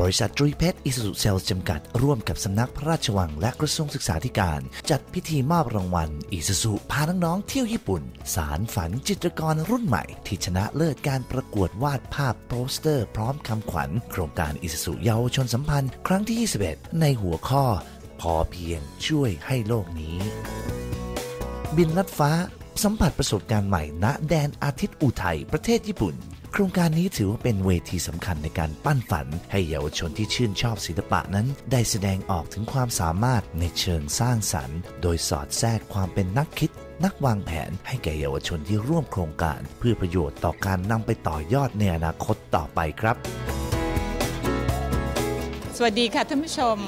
บริษัทตรีเพชรอิสุสุเซลจำกัด ร่วมกับสำนักพระราชวังและกระทรวงศึกษาธิการ จัดพิธีมอบรางวัลอิสุสุพาน้องๆเที่ยวญี่ปุ่น สารฝันจิตรกรรุ่นใหม่ ที่ชนะเลิศการประกวดวาดภาพโปสเตอร์ พร้อมคำขวัญ โครงการอิสุสุเยาวชนสัมพันธ์ ครั้งที่ 21 ในหัวข้อ พอเพียงช่วยให้โลกนี้ บินลัดฟ้าสัมผัสประสบการณ์ใหม่ณแดนอาทิตย์อุทัยประเทศญี่ปุ่น โครงการนี้ถือว่าเป็นเวทีสำคัญในการปั้นฝัน ให้เยาวชนที่ชื่นชอบศิลปะนั้น ได้แสดงออกถึงความสามารถในเชิงสร้างสรรค์ โดยสอดแทรกความเป็นนักคิดนักวางแผนให้แก่เยาวชนที่ร่วมโครงการ เพื่อประโยชน์ต่อการนำไปต่อยอดในอนาคตต่อไปครับ สวัสดีค่ะท่านผู้ชม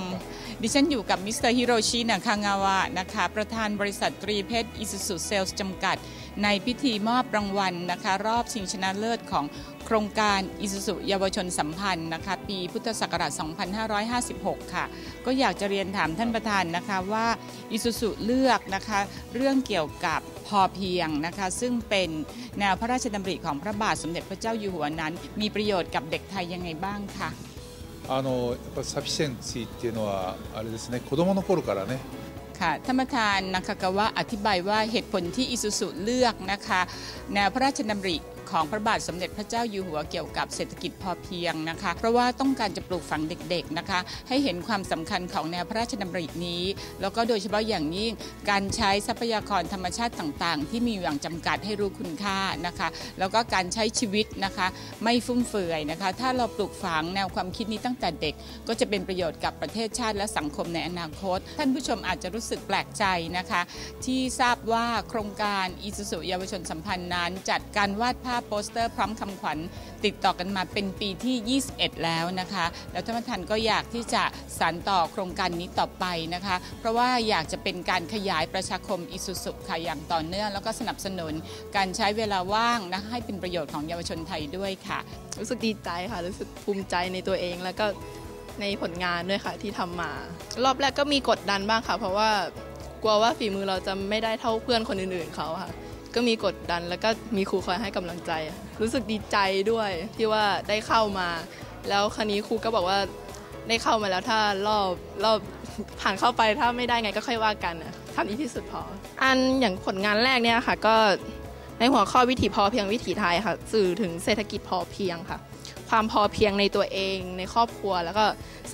ดิฉันอยู่กับมิสเตอร์ฮิโรชินาคางาวะนะคะ ประธานบริษัทตรีเพชรอิสุสุเซลส์จำกัด ในพิธีมอบรางวัลนะคะ รอบชิงชนะเลิศของโครงการอิสุสุเยาวชนสัมพันธ์นะคะ ปีพุทธศักราช 2556 ค่ะ ก็อยากจะเรียนถามท่านประธานนะคะว่าอิสุสุเลือกนะคะ เรื่องเกี่ยวกับพอเพียงนะคะ ซึ่งเป็นแนวพระราชดำริของพระบาทสมเด็จพระเจ้าอยู่หัวนั้น มีประโยชน์กับเด็กไทยยังไงบ้างคะ あのやっぱサフィシェンシーっていうのはあれですね子供の頃からね ค่ะท่านประธานนักกาวะอธิบายว่าเหตุผลที่อิสุสุเลือกนะคะแนวพระราชดำริของพระบาทสมเด็จพระเจ้าอยู่หัวเกี่ยวกับเศรษฐกิจพอเพียงนะคะ เพราะว่าต้องการจะปลูกฝังเด็กๆนะคะ ให้เห็นความสำคัญของแนวพระราชดำรินี้ แล้วก็โดยเฉพาะอย่างยิ่งการใช้ทรัพยากรธรรมชาติต่างๆ ที่มีอย่างจำกัดให้รู้คุณค่านะคะ แล้วก็การใช้ชีวิตนะคะไม่ฟุ่มเฟือยนะคะ ถ้าเราปลูกฝังแนวความคิดนี้ตั้งแต่เด็ก ก็จะเป็นประโยชน์กับประเทศชาติและสังคมในอนาคต ท่านผู้ชมอาจจะรู้สึกแปลกใจนะคะ ที่ทราบว่าโครงการอีสุสุเยาวชนสัมพันธ์นั้น จัดการวาดภาพาพโปสเตอร์พร้อมคำขวัญติดต่อกันมาเป็นปีที่ 21 แล้วนะคะ แล้วท่านประธานก็อยากที่จะสานต่อโครงการนี้ต่อไปนะคะ เพราะว่าอยากจะเป็นการขยายประชาคมอิสุสุค่ะอย่างต่อเนื่อง แล้วก็สนับสนุนการใช้เวลาว่างนะให้เป็นประโยชน์ของเยาวชนไทยด้วยค่ะ รู้สึกดีใจค่ะ รู้สึกภูมิใจในตัวเองแล้วก็ในผลงานด้วยค่ะที่ทำมา รอบแรกก็มีกดดันบ้างค่ะ เพราะว่ากลัวว่าฝีมือเราจะไม่ได้เท่าเพื่อนคนอื่นๆเขาค่ะ ก็มีกดดันแล้วก็มีครูคอยให้กำลังใจ รู้สึกดีใจด้วยที่ว่าได้เข้ามา แล้วครนี้ครูก็บอกว่าได้เข้ามาแล้วถ้ารอบรอบผ่านเข้าไปถ้าไม่ได้ไงก็ค่อยว่ากันทำดีที่สุดพอ อันอย่างผลงานแรกเนี่ยค่ะ ก็ในหัวข้อวิถีพอเพียงวิถีไทยค่ะสื่อถึงเศรษฐกิจพอเพียงค่ะ ความพอเพียงในตัวเองในครอบครัว แล้วก็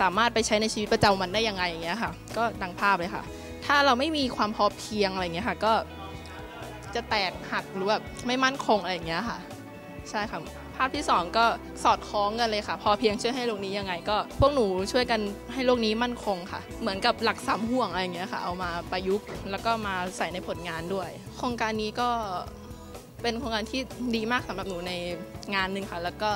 สามารถไปใช้ในชีวิตประจำวันได้ยังไงอย่างเงี้ยค่ะ ก็ดังภาพเลยค่ะ ถ้าเราไม่มีความพอเพียงอะไรเงี้ยค่ะ ก็ จะแตกหักหรือแบบไม่มั่นคงอะไรอย่างเงี้ยค่ะ ใช่ค่ะภาพที่สองก็สอดคล้องกันเลยค่ะ พอเพียงช่วยให้โลกนี้ยังไง ก็พวกหนูช่วยกันให้โลกนี้มั่นคงค่ะ เหมือนกับหลักสามห่วงอะไรอย่างเงี้ยค่ะ เอามาประยุกต์แล้วก็มาใส่ในผลงานด้วย โครงการนี้ก็เป็นโครงการที่ดีมากสำหรับหนูในงานหนึ่งค่ะ แล้วก็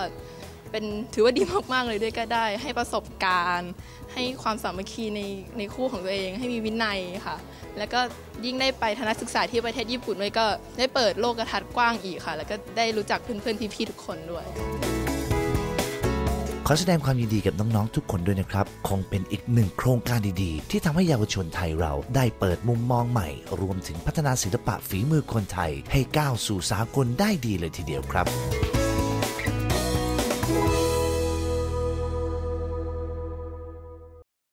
เป็นถือว่าดีมากๆเลยด้วยก็ได้ ให้ประสบการณ์ ให้ความสามัคคีในในคู่ของตัวเอง ให้มีวินัยค่ะ แล้วก็ยิ่งได้ไปทัศนศึกษาที่ประเทศญี่ปุ่นด้วยก็ได้เปิดโลกทัศน์กว้างอีกค่ะ แล้วก็ได้รู้จักเพื่อนๆพี่ๆทุกคนด้วยขอแสดงความยินดีกับน้องๆทุกคนด้วยนะครับ คงเป็นอีกหนึ่งโครงการดีๆ ที่ทำให้เยาวชนไทยเราได้เปิดมุมมองใหม่ รวมถึงพัฒนาศิลปะฝีมือคนไทย ให้ก้าวสู่สากลได้ดีเลยทีเดียวครับ Thank you.